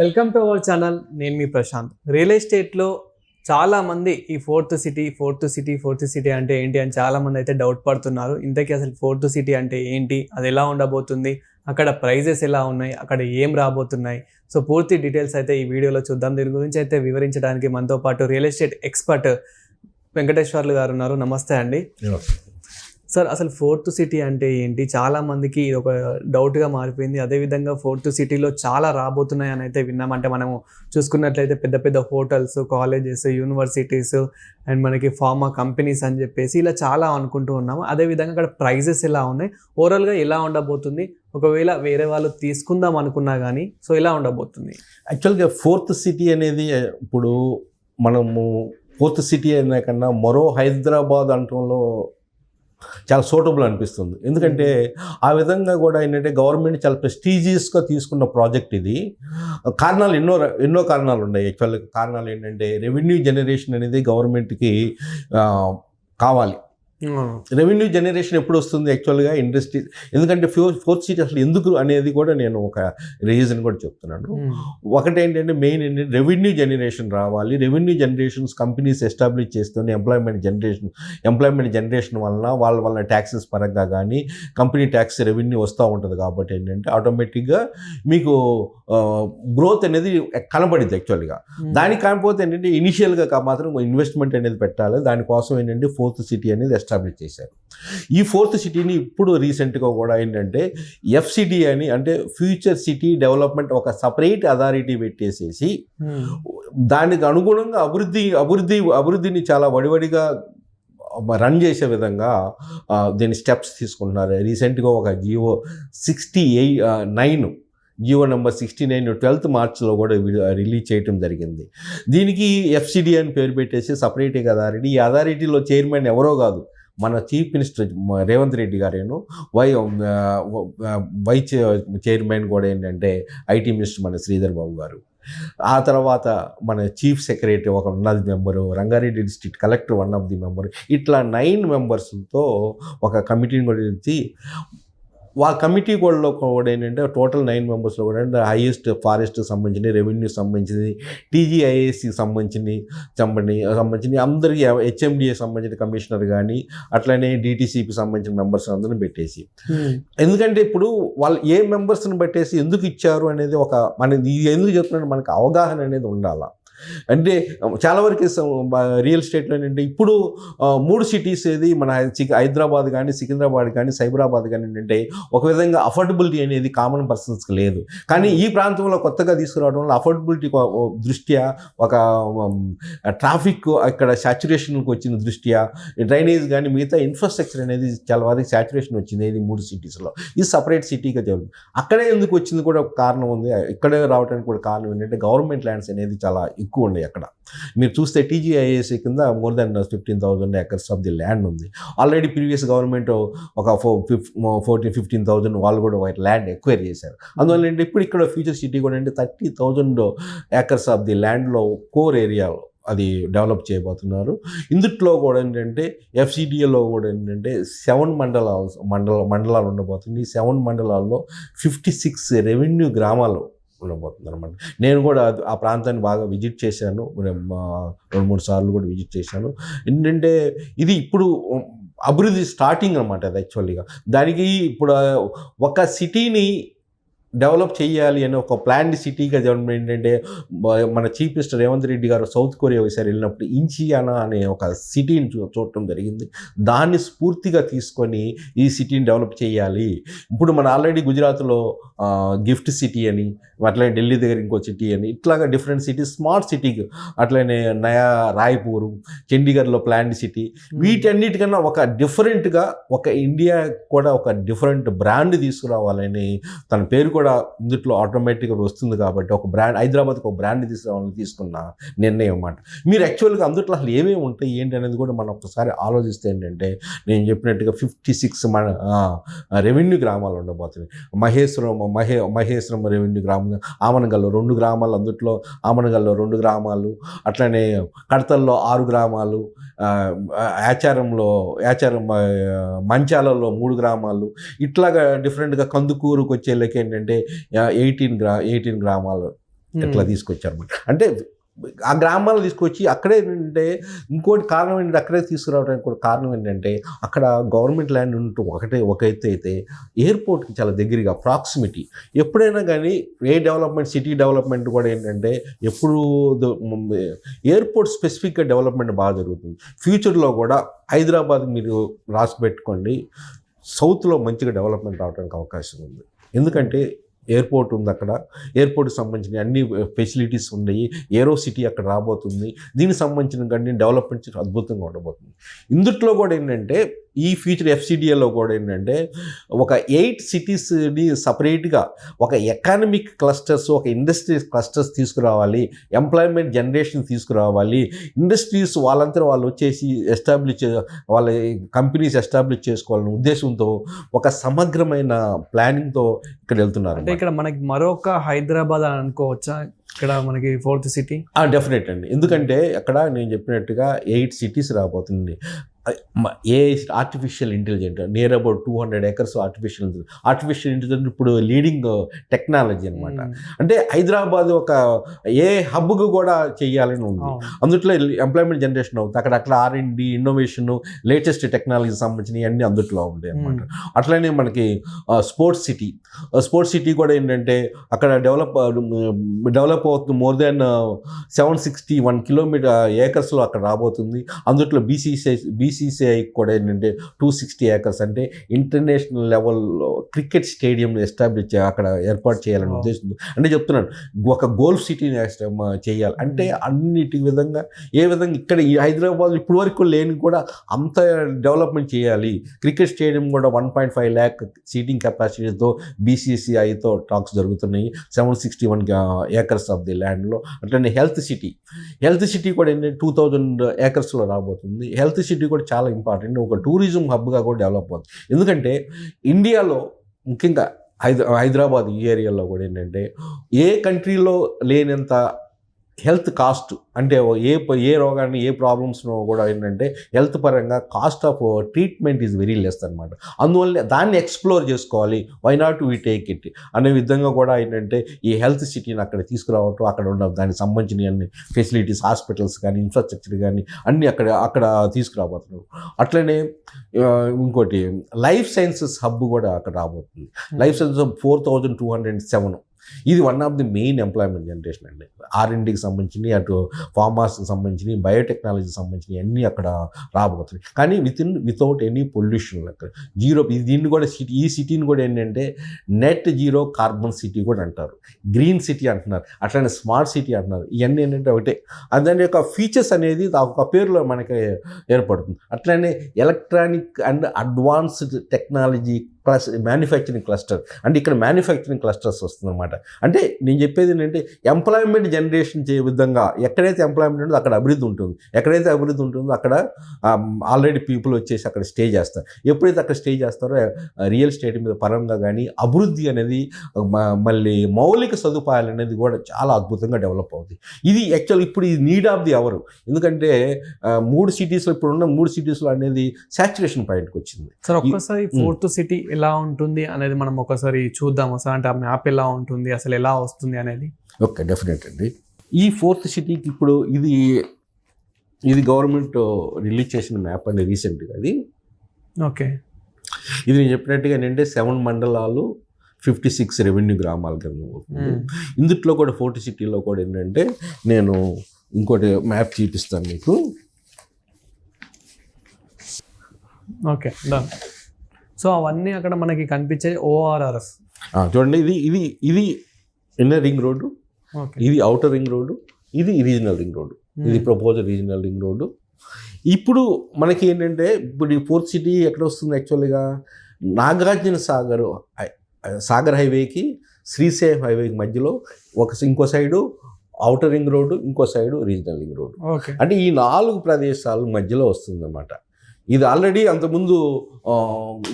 Welcome to our channel నేను మీ Prashanth. Real ఎస్టేట్లో చాలామంది ఈ fourth city fourth city fourth city అంటే ఏంటి అని చాలా మంది అయితే డౌట్ పడుతున్నారు. ఇంతకీ అసలు ఫోర్త్ సిటీ అంటే ఏంటి? అది ఎలా ఉండబోతుంది? అక్కడ ప్రైజెస్ ఎలా ఉన్నాయి? అక్కడ ఏం రాబోతున్నాయి? సో పూర్తి డీటెయిల్స్ అయితే ఈ వీడియోలో చూద్దాం. దీని గురించి అయితే వివరించడానికి మనతో పాటు రియల్ ఎస్టేట్ ఎక్స్పర్ట్ వెంకటేశ్వర్లు గారు ఉన్నారు. నమస్తే అండి. సార్ అసలు ఫోర్త్ సిటీ అంటే ఏంటి? చాలా మందికి ఇది ఒక డౌట్గా మారిపోయింది. అదేవిధంగా ఫోర్త్ సిటీలో చాలా రాబోతున్నాయి అని అయితే విన్నాం. అంటే మనము చూసుకున్నట్లయితే పెద్ద పెద్ద హోటల్స్ కాలేజెస్ యూనివర్సిటీస్ అండ్ మనకి ఫార్మా కంపెనీస్ అని చెప్పేసి ఇలా చాలా అనుకుంటూ ఉన్నాము. అదేవిధంగా అక్కడ ప్రైజెస్ ఎలా ఉన్నాయి? ఓవరాల్గా ఎలా ఉండబోతుంది? ఒకవేళ వేరే వాళ్ళు తీసుకుందాం అనుకున్నా కానీ సో ఎలా ఉండబోతుంది? యాక్చువల్గా ఫోర్త్ సిటీ అనేది ఇప్పుడు మనము ఫోర్త్ సిటీ అనే కన్నా మరో హైదరాబాద్ అంటంలో చాలా సూటబుల్ అనిపిస్తుంది. ఎందుకంటే ఆ విధంగా కూడా ఏంటంటే గవర్నమెంట్ చాలా ప్రెస్టీజియస్గా తీసుకున్న ప్రాజెక్ట్ ఇది. కారణాలు ఎన్నో ఎన్నో కారణాలు ఉన్నాయి. యాక్చువల్గా కారణాలు ఏంటంటే రెవెన్యూ జనరేషన్ అనేది గవర్నమెంట్కి కావాలి. రెవెన్యూ జనరేషన్ ఎప్పుడు వస్తుంది యాక్చువల్గా ఇండస్ట్రీ? ఎందుకంటే ఫోర్ ఫోర్త్ సిటీ అసలు ఎందుకు అనేది కూడా నేను ఒక రీజన్ కూడా చెప్తున్నాను. ఒకటి ఏంటంటే మెయిన్ ఏంటంటే రెవెన్యూ జనరేషన్ రావాలి. రెవెన్యూ జనరేషన్స్ కంపెనీస్ ఎస్టాబ్లిష్ చేస్తూనే ఎంప్లాయ్మెంట్ జనరేషన్ ఎంప్లాయ్మెంట్ జనరేషన్ వలన వాళ్ళ వల్ల ట్యాక్సెస్ పరంగా కానీ కంపెనీ ట్యాక్స్ రెవెన్యూ వస్తూ ఉంటుంది కాబట్టి ఏంటంటే ఆటోమేటిక్గా మీకు గ్రోత్ అనేది కనబడింది యాక్చువల్గా. దానికి కాకపోతే ఏంటంటే ఇనిషియల్గా మాత్రం ఇన్వెస్ట్మెంట్ అనేది పెట్టాలి. దానికోసం ఏంటంటే ఫోర్త్ సిటీ అనేది ఎస్టాబ్లిష్ చేశారు. ఈ ఫోర్త్ సిటీని ఇప్పుడు రీసెంట్గా కూడా ఏంటంటే ఎఫ్సిడి అని అంటే ఫ్యూచర్ సిటీ డెవలప్మెంట్ ఒక సపరేట్ అథారిటీ పెట్టేసేసి దానికి అనుగుణంగా అభివృద్ధి అభివృద్ధి అభివృద్ధిని చాలా వడివడిగా రన్ చేసే విధంగా దీని స్టెప్స్ తీసుకుంటున్నారు. రీసెంట్గా ఒక GO sixty eight nine GO number sixty nine twelfth మార్చ్లో కూడా రిలీజ్ చేయటం జరిగింది. దీనికి ఎఫ్సిడి అని పేరు పెట్టేసి సపరేట్గా అథారిటీ ఈ అథారిటీలో చైర్మన్ ఎవరో కాదు మన చీఫ్ మినిస్టర్ రేవంత్ రెడ్డి గారేను వై వైస్ వై చైర్మన్ కూడా ఏంటంటే ఐటీ మినిస్టర్ మన శ్రీధర్ బాబు గారు. ఆ తర్వాత మన చీఫ్ సెక్రటరీ ఒక one of the member Rangareddy district collector one of the member ఇట్లా నైన్ మెంబర్స్తో ఒక కమిటీని కూడా ఆ కమిటీ కూడా కూడా ఏంటంటే టోటల్ నైన్ మెంబర్స్లో కూడా ఏంటంటే హైయెస్ట్ ఫారెస్ట్ సంబంధించి రెవెన్యూ సంబంధించింది టీజీఐఏసి సంబంధించి సంబంధి సంబంధించి అందరికీ హెచ్ఎండిఏ సంబంధించిన కమిషనర్ కానీ అట్లనే డిటీసీకి సంబంధించిన మెంబర్స్ అందరిని పెట్టేసి. ఎందుకంటే ఇప్పుడు వాళ్ళు ఏ మెంబర్స్ని పెట్టేసి ఎందుకు ఇచ్చారు అనేది ఒక మన ఇది ఎందుకు చెప్తున్నాడు మనకు అవగాహన అనేది ఉండాలా. అంటే చాలా వరకు రియల్ ఎస్టేట్లో ఏంటంటే ఇప్పుడు మూడు సిటీస్ ఏది మన హైదరాబాద్ కానీ సికింద్రాబాద్ కానీ సైబరాబాద్ కానీ ఏంటంటే ఒక విధంగా అఫోర్డబిలిటీ అనేది కామన్ పర్సన్స్కి లేదు. కానీ ఈ ప్రాంతంలో కొత్తగా తీసుకురావడం వల్ల అఫోర్డబిలిటీ దృష్ట్యా ఒక ట్రాఫిక్ ఇక్కడ సాచురేషన్కి వచ్చిన దృష్ట్యా డ్రైనేజ్ కానీ మిగతా ఇన్ఫ్రాస్ట్రక్చర్ అనేది చాలా వరకు సాచురేషన్ వచ్చింది ఇది మూడు సిటీస్లో. ఇది సపరేట్ సిటీగా జరుగుతుంది అక్కడే ఎందుకు వచ్చింది కూడా ఒక కారణం ఉంది. ఇక్కడే రావడానికి కూడా కారణం ఏంటంటే గవర్నమెంట్ ల్యాండ్స్ అనేది చాలా ఎక్కువ ఉన్నాయి అక్కడ. మీరు చూస్తే టీజీఐఏసీ కింద more than fifteen thousand acres of the land ఉంది. ఆల్రెడీ ప్రీవియస్ గవర్నమెంట్ ఒక ఫో ఫిఫ్ ఫోర్టీన్ ఫిఫ్టీన్ థౌసండ్ వాళ్ళు కూడా వైట్ ల్యాండ్ ఎక్వైర్ చేశారు. అందువల్ల ఏంటి? ఇప్పుడు ఇక్కడ ఫ్యూచర్ సిటీ కూడా అంటే thirty thousand acres of the ల్యాండ్లో కోర్ ఏరియాలో అది డెవలప్ చేయబోతున్నారు. ఇందుట్లో కూడా ఏంటంటే ఎఫ్సిడిఏలో కూడా ఏంటంటే సెవెన్ మండలాలు మండల మండలాలు ఉండబోతుంది ఈ సెవెన్ మండలాల్లో ఫిఫ్టీ సిక్స్ రెవెన్యూ గ్రామాలు ఉండబోతుంది అనమాట నేను కూడా ఆ ప్రాంతాన్ని బాగా విజిట్ చేశాను. రెండు మూడు సార్లు కూడా విజిట్ చేశాను. ఏంటంటే ఇది ఇప్పుడు అభివృద్ధి స్టార్టింగ్ అనమాట అది యాక్చువల్గా దానికి ఇప్పుడు ఒక సిటీని డెవలప్ చేయాలి అని ఒక ప్లాన్డ్ సిటీగా జరగడం ఏంటంటే మన చీఫ్ మినిస్టర్ రేవంత్ రెడ్డి గారు సౌత్ కొరియా ఒకసారి వెళ్ళినప్పుడు ఇంచియానా అనే ఒక సిటీని చూ చూడటం జరిగింది. దాన్ని స్ఫూర్తిగా తీసుకొని ఈ సిటీని డెవలప్ చేయాలి ఇప్పుడు మన ఆల్రెడీ గుజరాత్లో గిఫ్ట్ సిటీ అని అట్లనే ఢిల్లీ దగ్గర ఇంకో సిటీ అని ఇట్లాగా డిఫరెంట్ సిటీస్ స్మార్ట్ సిటీకి అట్లనే నయా రాయ్పూర్ చండీగఢ్లో ప్లాన్డ్ సిటీ. వీటన్నిటికన్నా ఒక డిఫరెంట్గా ఒక ఇండియా కూడా ఒక డిఫరెంట్ బ్రాండ్ తీసుకురావాలని తన పేరు కూడా ఇందుట్లో ఆటోమేటిక్గా వస్తుంది కాబట్టి ఒక బ్రాండ్ హైదరాబాద్కి ఒక బ్రాండ్ తీసుకురావాలని తీసుకున్న నిర్ణయం అన్నమాట. మీరు యాక్చువల్గా అందుట్లో అసలు ఏమేమి ఉంటాయి ఏంటి అనేది కూడా మనం ఒకసారి ఆలోచిస్తే ఏంటంటే నేను చెప్పినట్టుగా ఫిఫ్టీ సిక్స్ మన రెవెన్యూ గ్రామాలు ఉండబోతున్నాయి. మహేశ్వరం మహే మహేశ్వరం రెవెన్యూ గ్రామం ఆమనగల్లో రెండు గ్రామాలు అందుట్లో ఆమనగల్లో రెండు గ్రామాలు అట్లనే కడతల్లో ఆరు గ్రామాలు ఆచారంలో ఆచారం మంచాలలో మూడు గ్రామాలు. ఇట్లాగా డిఫరెంట్గా కందుకూరుకు వచ్చేళ్ళకి ఏంటంటే ఏంటంటే ఎయిటీన్ గ్రా ఎయిటీన్ గ్రామాలు ఇట్లా తీసుకొచ్చారు అంటే ఆ గ్రామాలు తీసుకొచ్చి అక్కడే ఏంటంటే ఇంకోటి కారణం ఏంటంటే అక్కడే తీసుకురావడానికి కూడా కారణం ఏంటంటే అక్కడ గవర్నమెంట్ ల్యాండ్ ఉంటూ ఒకటే ఒక ఎత్తు అయితే ఎయిర్పోర్ట్కి చాలా దగ్గరగా ప్రాక్సిమిటీ. ఎప్పుడైనా కానీ ఏ డెవలప్మెంట్ సిటీ డెవలప్మెంట్ కూడా ఏంటంటే ఎప్పుడు ఎయిర్పోర్ట్ స్పెసిఫిక్గా డెవలప్మెంట్ బాగా జరుగుతుంది. ఫ్యూచర్లో కూడా హైదరాబాద్ మీరు రాసి పెట్టుకోండి సౌత్లో మంచిగా డెవలప్మెంట్ అవడానికి అవకాశం ఉంది. ఎందుకంటే ఎయిర్పోర్ట్ ఉంది అక్కడ. ఎయిర్పోర్ట్కి సంబంధించిన అన్ని ఫెసిలిటీస్ ఉన్నాయి. ఏరో సిటీ అక్కడ రాబోతుంది. దీనికి సంబంధించిన కానీ డెవలప్మెంట్ అద్భుతంగా ఉండబోతుంది. ఇందుట్లో కూడా ఏంటంటే ఈ ఫ్యూచర్ ఎఫ్సిడిఏలో కూడా ఏంటంటే ఒక ఎయిట్ సిటీస్ని సపరేట్గా ఒక ఎకానమిక్ క్లస్టర్స్ ఒక ఇండస్ట్రీస్ క్లస్టర్స్ తీసుకురావాలి ఎంప్లాయ్మెంట్ జనరేషన్ తీసుకురావాలి ఇండస్ట్రీస్ వాళ్ళంతా వాళ్ళు వచ్చేసి ఎస్టాబ్లిష్ వాళ్ళ కంపెనీస్ ఎస్టాబ్లిష్ చేసుకోవాలనే ఉద్దేశంతో ఒక సమగ్రమైన ప్లానింగ్తో ఇక్కడ వెళ్తున్నారు అంటే ఇక్కడ మనకి మరొక హైదరాబాద్ అని అనుకోవచ్చా? ఇక్కడ మనకి ఫోర్త్ సిటీ డెఫినెట్ అండి. ఎందుకంటే అక్కడ నేను చెప్పినట్టుగా ఎయిట్ సిటీస్ రాబోతుంది. A artificial intelligent near about two hundred acres artificial artificial intelligent ఇప్పుడు లీడింగ్ టెక్నాలజీ అనమాట అంటే హైదరాబాద్ ఒక ఏ హబ్కు కూడా చేయాలని ఉంది. అందుట్లో ఎంప్లాయ్మెంట్ జనరేషన్ అవుతుంది. అక్కడ అక్కడ R and D innovation latest technology సంబంధించినవి అన్ని అందుట్లో ఉంటాయి అనమాట అట్లనే మనకి స్పోర్ట్స్ సిటీ స్పోర్ట్స్ సిటీ కూడా ఏంటంటే అక్కడ డెవలప్ డెవలప్ అవుతుంది more than seven sixty one kilometer ఏకర్స్లో అక్కడ రాబోతుంది. అందుట్లో బీసీసీఐ బీసీసీఐ కూడా ఏంటంటే టూ సిక్స్టీ ఏకర్స్ అంటే ఇంటర్నేషనల్ లెవెల్లో క్రికెట్ స్టేడియం ఎస్టాబ్లిష్ అక్కడ ఏర్పాటు చేయాలని. ఉద్దేశం అంటే చెప్తున్నాను ఒక గోల్ఫ్ సిటీని చేయాలి. అంటే అన్నిటి విధంగా ఏ విధంగా ఇక్కడ ఈ హైదరాబాద్ ఇప్పటి వరకు లేని కూడా అంత డెవలప్మెంట్ చేయాలి. క్రికెట్ స్టేడియం కూడా one point five lakh seating కెపాసిటీతో బీసీసీఐతో టాక్స్ జరుగుతున్నాయి. Seven sixty one acres of the ల్యాండ్లో అట్లనే హెల్త్ సిటీ హెల్త్ సిటీ కూడా ఏంటంటే టూ థౌజండ్ ఏకర్స్లో రాబోతుంది. హెల్త్ సిటీ కూడా చాలా ఇంపార్టెంట్ ఒక టూరిజం హబ్గా కూడా డెవలప్ అవుతుంది. ఎందుకంటే ఇండియాలో ముఖ్యంగా హైదరాబాద్ ఈ ఏరియాలో కూడా ఏంటంటే ఏ కంట్రీలో లేనంత హెల్త్ కాస్ట్ అంటే ఏ ఏ రోగాన్ని ఏ ప్రాబ్లమ్స్నో కూడా ఏంటంటే హెల్త్ పరంగా cost of treatment is very less అనమాట అందువల్ల దాన్ని ఎక్స్ప్లోర్ చేసుకోవాలి. Why not we take it? అనే విధంగా కూడా ఏంటంటే ఈ హెల్త్ సిటీని అక్కడ తీసుకురావటం అక్కడ ఉన్న దానికి సంబంధించిన అన్ని ఫెసిలిటీస్ హాస్పిటల్స్ కానీ ఇన్ఫ్రాస్ట్రక్చర్ కానీ అన్నీ అక్కడ అక్కడ తీసుకురాబోతున్నారు. అట్లనే ఇంకోటి లైఫ్ సైన్సెస్ హబ్ కూడా అక్కడ రాబోతుంది. Life sciences four thousand two hundred seven. ఇది one of the main employment generation అండి. ఆర్ఎండ్కి సంబంధించి అటు ఫార్మాస్కి సంబంధించి బయోటెక్నాలజీకి సంబంధించి అన్నీ అక్కడ రాబోతున్నాయి. కానీ with in without any pollution అక్కడ జీరో దీన్ని కూడా సిటీ ఈ సిటీని కూడా ఏంటంటే నెట్ జీరో కార్బన్ సిటీ కూడా అంటారు. గ్రీన్ సిటీ అంటున్నారు. అట్లానే స్మార్ట్ సిటీ అంటున్నారు. ఇవన్నీ ఏంటంటే ఒకటే. దాని యొక్క ఫీచర్స్ అనేది ఒక పేరులో మనకి ఏర్పడుతుంది. అట్లానే ఎలక్ట్రానిక్ అండ్ అడ్వాన్స్డ్ టెక్నాలజీ క్లస్ మ్యానుఫ్యాక్చరింగ్ క్లస్టర్ అంటే ఇక్కడ మ్యానుఫ్యాక్చరింగ్ క్లస్టర్స్ వస్తుందన్నమాట. అంటే నేను చెప్పేది ఏంటంటే ఎంప్లాయ్మెంట్ జనరేషన్ చే విధంగా ఎక్కడైతే ఎంప్లాయ్మెంట్ ఉంటుందో అక్కడ అభివృద్ధి ఉంటుంది. ఎక్కడైతే అభివృద్ధి ఉంటుందో అక్కడ ఆల్రెడీ పీపుల్ వచ్చేసి అక్కడ స్టే చేస్తారు. ఎప్పుడైతే అక్కడ స్టే చేస్తారో రియల్ ఎస్టేట్ మీద పరంగా కానీ అభివృద్ధి అనేది మళ్ళీ మౌలిక సదుపాయాలు అనేది కూడా చాలా అద్భుతంగా డెవలప్ అవుతుంది ఇది యాక్చువల్ ఇప్పుడు ఈ నీడ్ ఆఫ్ ది అవర్ ఎందుకంటే మూడు సిటీస్లో ఇప్పుడు ఉన్న మూడు సిటీస్లో అనేది సాచురేషన్ పాయింట్కి వచ్చింది. సార్ ఒక్కసారి ఫోర్త్ సిటీ ఎలా ఉంటుంది అనేది మనం ఒకసారి చూద్దాము సార్ అంటే ఆ మ్యాప్ ఎలా ఉంటుంది అసలు ఎలా వస్తుంది అనేది. ఓకే డెఫినెట్ అండి. ఈ ఫోర్త్ సిటీకి ఇప్పుడు ఇది ఇది గవర్నమెంట్ రిలీజ్ చేసిన మ్యాప్ అండి రీసెంట్గా అది. ఓకే. ఇది నేను చెప్పినట్టుగా ఏంటంటే సెవెన్ మండలాలు ఫిఫ్టీ సిక్స్ రెవెన్యూ గ్రామాలు కింద ఇందుట్లో కూడా ఫోర్త్ సిటీలో కూడా ఏంటంటే నేను ఇంకోటి మ్యాప్ చూపిస్తాను మీకు. ఓకే డన్ సో అవన్నీ అక్కడ మనకి కనిపించే ఓఆర్ఆర్ఎస్ ఆ, చూడండి ఇది ఇది ఇది ఇన్నర్ రింగ్ రోడ్డు ఇది అవుటర్ రింగ్ రోడ్డు ఇది రీజనల్ రింగ్ రోడ్డు ఇది ప్రపోజ్ రీజనల్ రింగ్ రోడ్డు ఇప్పుడు మనకి ఏంటంటే ఇప్పుడు ఈ ఫోర్త్ సిటీ ఎక్కడ వస్తుంది యాక్చువల్గా నాగార్జున సాగర్ సాగర్ హైవేకి శ్రీశైలం హైవేకి మధ్యలో ఒక ఇంకో సైడు అవుటర్ రింగ్ రోడ్డు ఇంకో సైడు రీజనల్ రింగ్ రోడ్డు అంటే ఈ నాలుగు ప్రదేశాల మధ్యలో వస్తుందన్నమాట. ఇది ఆల్రెడీ అంతకుముందు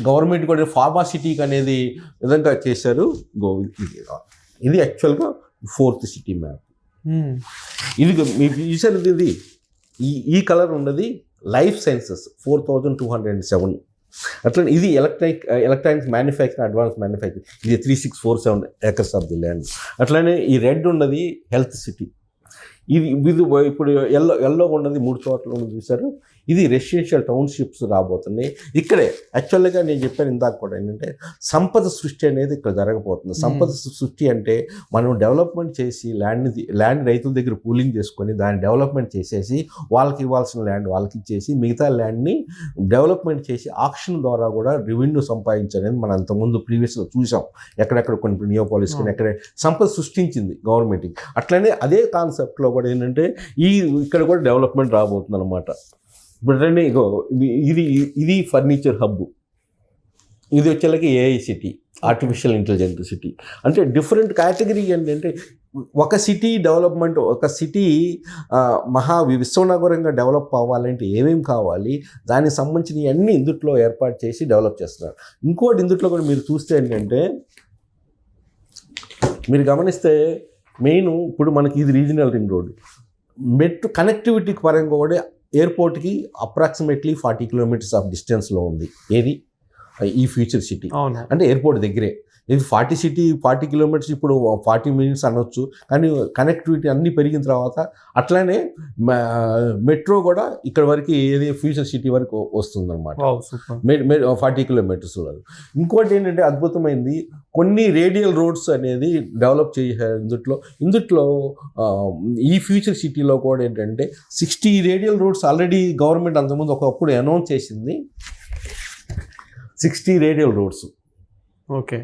గవర్నమెంట్ కూడా ఫార్మాసిటీకి అనేది విధంగా చేశారు. గో ఇది- యాక్చువల్గా ఫోర్త్ సిటీ మ్యాప్ ఇది మీకు చూసారు ఇది. ఈ ఈ కలర్ ఉన్నది life sciences four thousand two hundred and seven అట్లా ఇది electronic electronics manufacturing advance manufacturing ఇది three six four seven acres of the land అట్లానే ఈ రెడ్ ఉన్నది హెల్త్ సిటీ ఇది ఇది ఇప్పుడు ఎల్లో ఎల్లో ఉన్నది మూడు చోట్ల ఉన్నది చూసారు ఇది రెసిడెన్షియల్ టౌన్షిప్స్ రాబోతున్నాయి. ఇక్కడే యాక్చువల్గా నేను చెప్పాను ఇందాక కూడా ఏంటంటే సంపద సృష్టి అనేది ఇక్కడ జరగబోతుంది. సంపద సృష్టి అంటే మనం డెవలప్మెంట్ చేసి ల్యాండ్ని ల్యాండ్ రైతుల దగ్గర పూలింగ్ చేసుకొని దాన్ని డెవలప్మెంట్ చేసేసి వాళ్ళకి ఇవ్వాల్సిన ల్యాండ్ వాళ్ళకి ఇచ్చేసి మిగతా ల్యాండ్ని డెవలప్మెంట్ చేసి ఆక్షన్ ద్వారా కూడా రెవెన్యూ సంపాదించాలని మనం అంతకుముందు ప్రీవియస్గా చూసాం. ఎక్కడెక్కడ కొన్ని నియోపాలిస్ కానీ ఎక్కడ సంపద సృష్టించింది గవర్నమెంట్ అట్లనే అదే కాన్సెప్ట్లో కూడా ఏంటంటే ఈ ఇక్కడ కూడా డెవలప్మెంట్ రాబోతుంది అనమాట ఇప్పుడు ఇగో ఇది- ఇది ఫర్నిచర్ హబ్ ఇది వచ్చేలాగా AI city artificial intelligent city అంటే డిఫరెంట్ కేటగిరీ ఏంటంటే ఒక సిటీ డెవలప్మెంట్ ఒక సిటీ మహా విశ్వనగరంగా డెవలప్ అవ్వాలంటే ఏమేమి కావాలి దానికి సంబంధించిన అన్ని ఇందుట్లో ఏర్పాటు చేసి డెవలప్ చేస్తున్నారు. ఇంకోటి ఇందుట్లో కూడా మీరు చూస్తే ఏంటంటే మీరు గమనిస్తే మెయిన్ ఇప్పుడు మనకి ఇది regional ring road metro connectivity పరంగా కూడా ఎయిర్పోర్ట్కి అప్రాక్సిమేట్లీ ఫార్టీ కిలోమీటర్స్ ఆఫ్ డిస్టెన్స్లో ఉంది. ఏది? ఈ ఫ్యూచర్ సిటీ. అంటే ఎయిర్పోర్ట్ దగ్గరే. ఇది ఫార్టీ సిటీ ఫార్టీ కిలోమీటర్స్ ఇప్పుడు ఫార్టీ మినిట్స్ అనొచ్చు కానీ కనెక్టివిటీ అన్నీ పెరిగిన తర్వాత అట్లానే మెట్రో కూడా ఇక్కడ వరకు ఏది ఫ్యూచర్ సిటీ వరకు వస్తుందన్నమాట. ఫార్టీ కిలోమీటర్స్లో ఇంకోటి ఏంటంటే అద్భుతమైంది కొన్ని రేడియల్ రోడ్స్ అనేది డెవలప్ చేశారు ఇందుట్లో. ఇందుట్లో ఈ ఫ్యూచర్ సిటీలో కూడా ఏంటంటే sixty radial roads already government అంతకుముందు ఒకప్పుడు అనౌన్స్ చేసింది. Sixty radial roads. ఓకే.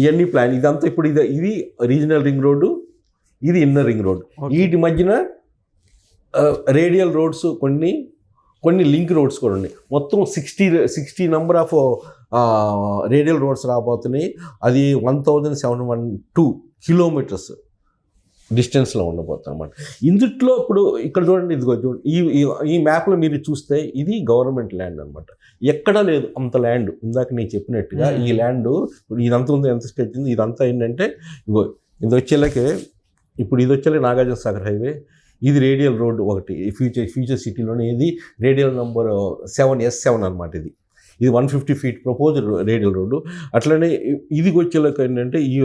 ఇవన్నీ ప్లాన్. ఇదంతా ఇప్పుడు ఇది ఇది రీజనల్ రింగ్ రోడ్డు ఇది ఇన్నర్ రింగ్ రోడ్ వీటి మధ్యన రేడియల్ రోడ్స్ కొన్ని కొన్ని లింక్ రోడ్స్ కూడా ఉన్నాయి. మొత్తం sixty sixty number of radial roads రాబోతున్నాయి. అది one thousand seven one two kilometers డిస్టెన్స్లో ఉండబోతుంది అనమాట ఇందుట్లో ఇప్పుడు ఇక్కడ చూడండి ఇదిగో చూడండి. ఈ ఈ- మ్యాప్లో మీరు చూస్తే ఇది గవర్నమెంట్ ల్యాండ్ అనమాట ఎక్కడ లేదు అంత ల్యాండ్. ఇందాక నేను చెప్పినట్టుగా. ఈ ల్యాండ్ ఇప్పుడు ఇదంతా ఉంది ఎంత స్టేజ్ ఉంది ఇదంతా ఏంటంటే ఇగో ఇది వచ్చేలాకే ఇప్పుడు ఇది వచ్చేలా నాగార్జున సాగర్ హైవే ఇది రేడియల్ రోడ్ ఒకటి ఫ్యూచర్ ఫ్యూచర్ సిటీలోనే ఇది radial number seven S seven అనమాట ఇది. ఇది one fifty feet proposed radial road. అట్లనే ఇది వచ్చేలాక ఏంటంటే ఈ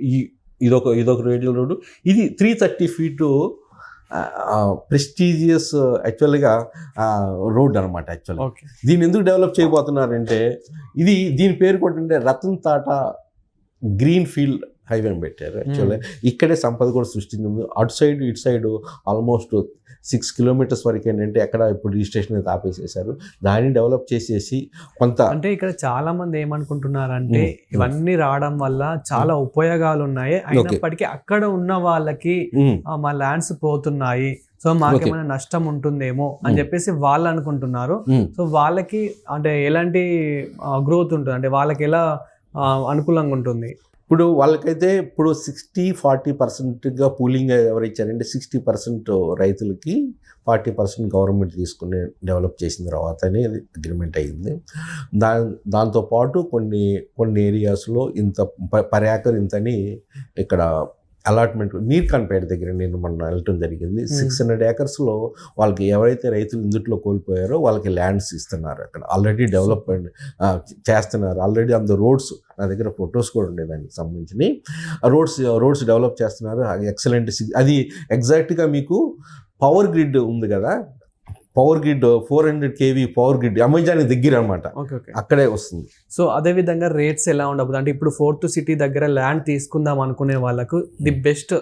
ఈ ఇదొక ఇదొక రేడియల్ రోడ్డు. ఇది త్రీ థర్టీ ఫీటు ప్రెస్టీజియస్ యాక్చువల్గా రోడ్ అనమాట యాక్చువల్గా ఓకే. దీన్ని ఎందుకు డెవలప్ చేయబోతున్నారంటే ఇది దీని పేరు కూడా అంటే Ratan Tata green field highway అని పెట్టారు యాక్చువల్గా ఇక్కడే సంపద కూడా సృష్టించింది. అటు సైడ్ ఇటు సైడ్ ఆల్మోస్ట్ సిక్స్ కిలోమీటర్స్ వరకు ఏంటంటే ఎక్కడ ఇప్పుడు రిజిస్ట్రేషన్ అయితే ఆపేసేసారు దాన్ని డెవలప్ చేసేసి కొంత అంటే ఇక్కడ చాలా మంది ఏమనుకుంటున్నారంటే. ఇవన్నీ రావడం వల్ల చాలా ఉపయోగాలు ఉన్నాయి అయినప్పటికీ అక్కడ ఉన్న వాళ్ళకి మా ల్యాండ్స్ పోతున్నాయి. సో మాకేమైనా నష్టం ఉంటుందేమో అని. చెప్పేసి వాళ్ళు అనుకుంటున్నారు. సో వాళ్ళకి అంటే ఎలాంటి గ్రోత్ ఉంటుంది? అంటే వాళ్ళకి ఎలా అనుకూలంగా ఉంటుంది? ఇప్పుడు వాళ్ళకైతే ఇప్పుడు సిక్స్టీ ఫార్టీ పర్సెంట్గా పూలింగ్ ఎవరు ఇచ్చారంటే సిక్స్టీ పర్సెంట్ రైతులకి ఫార్టీ పర్సెంట్ గవర్నమెంట్ తీసుకుని డెవలప్ చేసిన తర్వాతనే అగ్రిమెంట్ అయింది. దా దాంతోపాటు కొన్ని కొన్ని ఏరియాస్లో ఇంత ప- పర్ ఏకర్ ఇంతని ఇక్కడ అలాట్మెంట్ నీర్కాన్పేట దగ్గర నేను మొన్న వెళ్ళటం జరిగింది. సిక్స్ హండ్రెడ్ ఏకర్స్లో వాళ్ళకి ఎవరైతే రైతులు ఇందుట్లో కోల్పోయారో వాళ్ళకి ల్యాండ్స్ ఇస్తున్నారు అక్కడ. ఆల్రెడీ డెవలప్మెంట్ చేస్తున్నారు. ఆల్రెడీ అంత రోడ్స్ నా దగ్గర ఫొటోస్ కూడా ఉండే దానికి సంబంధించి రోడ్స్ రోడ్స్ డెవలప్ చేస్తున్నారు. ఎక్సలెంట్ అది ఎగ్జాక్ట్గా మీకు పవర్ గ్రిడ్ ఉంది కదా? Power grid four hundred KV power grid Amazon దగ్గర అనమాట అక్కడే వస్తుంది. సో అదే విధంగా రేట్స్ ఎలా ఉండబోతుంది? అంటే ఇప్పుడు ఫోర్త్ సిటీ దగ్గర ల్యాండ్ తీసుకుందాం అనుకునే వాళ్ళకు ది బెస్ట్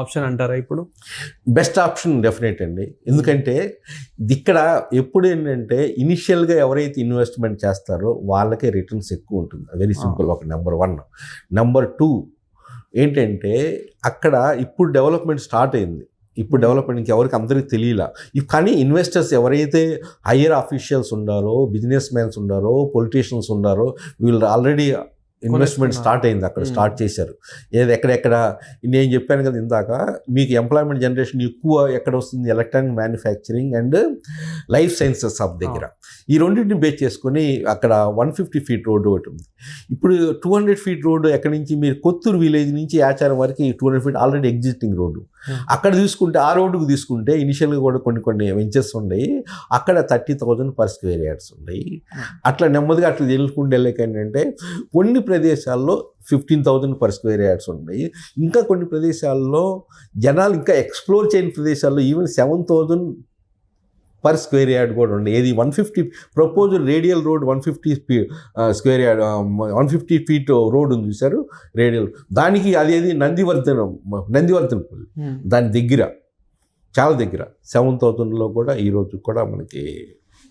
ఆప్షన్ అంటారా ఇప్పుడు? బెస్ట్ ఆప్షన్ డెఫినెట్ అండి. ఎందుకంటే ఇక్కడ ఎప్పుడు ఏంటంటే ఇనిషియల్గా ఎవరైతే ఇన్వెస్ట్మెంట్ చేస్తారో వాళ్ళకే రిటర్న్స్ ఎక్కువ ఉంటుంది. వెరీ సింపుల్ ఒక నెంబర్ వన్. నెంబర్ టూ ఏంటంటే అక్కడ ఇప్పుడు డెవలప్మెంట్ స్టార్ట్ అయింది. ఇప్పుడు డెవలప్మెంట్ ఇంకెవరికి అందరికీ తెలియలా. కానీ ఇన్వెస్టర్స్ ఎవరైతే హయ్యర్ ఆఫీషియల్స్ ఉండారో బిజినెస్ మ్యాన్స్ ఉండారో పొలిటీషియన్స్ ఉండారో వీళ్ళు ఆల్రెడీ ఇన్వెస్ట్మెంట్. స్టార్ట్ అయింది అక్కడ. స్టార్ట్ చేశారు. ఏది ఎక్కడెక్కడ నేను చెప్పాను కదా ఇందాక మీకు ఎంప్లాయ్మెంట్ జనరేషన్ ఎక్కువ ఎక్కడ వస్తుంది? Electronic manufacturing and life sciences hub దగ్గర. ఈ రెండింటిని బేస్ చేసుకొని అక్కడ వన్ ఫిఫ్టీ ఫీట్ రోడ్డు ఒకటి ఉంది. ఇప్పుడు టూ హండ్రెడ్ ఫీట్ రోడ్డు ఎక్కడి నుంచి? మీరు కొత్తూరు విలేజ్ నుంచి ఆచారం వరకు two hundred feet already existing road. అక్కడ తీసుకుంటే ఆ రోడ్డుకు తీసుకుంటే ఇనిషియల్గా కూడా కొన్ని కొన్ని వెంచర్స్ ఉన్నాయి. అక్కడ thirty thousand per square yards ఉన్నాయి. అట్లా నెమ్మదిగా అట్లా తెలుసుకుంటే వెళ్ళక ఏంటంటే కొన్ని ప్రదేశాల్లో fifteen thousand per square yards ఉన్నాయి. ఇంకా కొన్ని ప్రదేశాల్లో జనాలు ఇంకా ఎక్స్ప్లోర్ చేయని ప్రదేశాల్లో even seven thousand per square yard కూడా ఉంది ఏది one fifty proposal radial road one fifty square yard one fifty feet road ఉంది చూసారు రేడియల్ దానికి అదేది నందివర్ధనం నందివర్ధనపల్లి Hmm. దాని దగ్గర చాలా దగ్గర సెవెన్ థౌజండ్లో కూడా ఈరోజు కూడా మనకి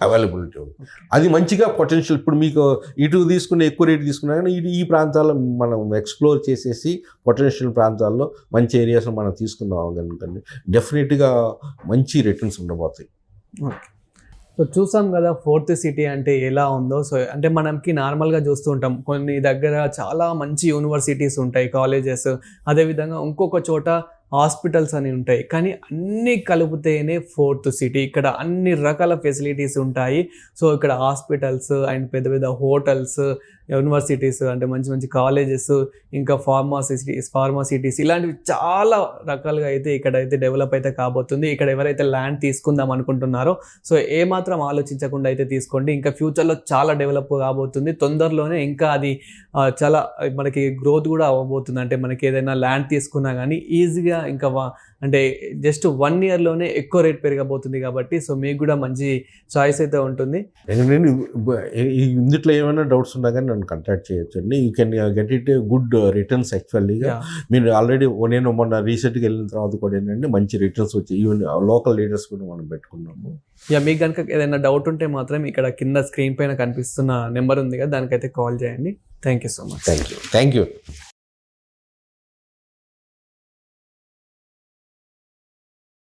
అవైలబిలిటీ ఉంది. అది మంచిగా పొటెన్షియల్ ఇప్పుడు మీకు ఇటు తీసుకునే ఎక్కువ రేటు తీసుకున్నా కానీ ఇటు ఈ ప్రాంతాల్లో మనం ఎక్స్ప్లోర్ చేసేసి పొటెన్షియల్ ప్రాంతాల్లో మంచి ఏరియాస్ మనం తీసుకున్నాం కనుక డెఫినెట్గా మంచి రిటర్న్స్ ఉండబోతాయి. సో చూసాం కదా ఫోర్త్ సిటీ అంటే ఎలా ఉందో. సో అంటే మనకి నార్మల్గా చూస్తూ ఉంటాం. కొన్ని దగ్గర చాలా మంచి యూనివర్సిటీస్ ఉంటాయి కాలేజెస్ అదేవిధంగా ఇంకొక చోట హాస్పిటల్స్ అని ఉంటాయి. కానీ అన్నీ కలిపితేనే ఫోర్త్ సిటీ. ఇక్కడ అన్ని రకాల ఫెసిలిటీస్ ఉంటాయి. సో ఇక్కడ హాస్పిటల్స్ అండ్ పెద్ద పెద్ద హోటల్స్ యూనివర్సిటీస్ అంటే మంచి మంచి కాలేజెస్ ఇంకా ఫార్మాసిటీస్ ఫార్మాసిటీస్ ఇలాంటివి చాలా రకాలుగా అయితే ఇక్కడ అయితే డెవలప్ అయితే కాబోతుంది. ఇక్కడ ఎవరైతే ల్యాండ్ తీసుకుందాం అనుకుంటున్నారో సో ఏమాత్రం ఆలోచించకుండా అయితే తీసుకోండి. ఇంకా ఫ్యూచర్లో చాలా డెవలప్ కాబోతుంది. తొందరలోనే ఇంకా అది చాలా మనకి గ్రోత్ కూడా అవ్వబోతుంది. అంటే మనకి ఏదైనా ల్యాండ్ తీసుకున్నా కానీ ఈజీగా ఇంకా వా- అంటే జస్ట్ వన్ ఇయర్లోనే ఎక్కువ రేట్ పెరగబోతుంది కాబట్టి సో మీకు కూడా మంచి చాయిస్ అయితే ఉంటుంది. నేను ఈ ఇందుట్లో ఏమైనా డౌట్స్ ఉన్నా కానీ నన్ను కాంటాక్ట్ చేయొచ్చు అండి you can get it good returns యాక్చువల్లీగా Yeah. మీరు ఆల్రెడీ నేను మొన్న రీసెంట్గా వెళ్ళిన తర్వాత కూడా ఏంటంటే మంచి రిటర్న్స్ వచ్చాయి ఈవెన్ లోకల్ లీడర్స్ కూడా మనం పెట్టుకున్నాము. యా మీకు కనుక ఏదైనా డౌట్ ఉంటే మాత్రం ఇక్కడ కింద స్క్రీన్ పైన కనిపిస్తున్న నెంబర్ ఉంది కదా దానికైతే కాల్ చేయండి. Thank you so much thank you thank you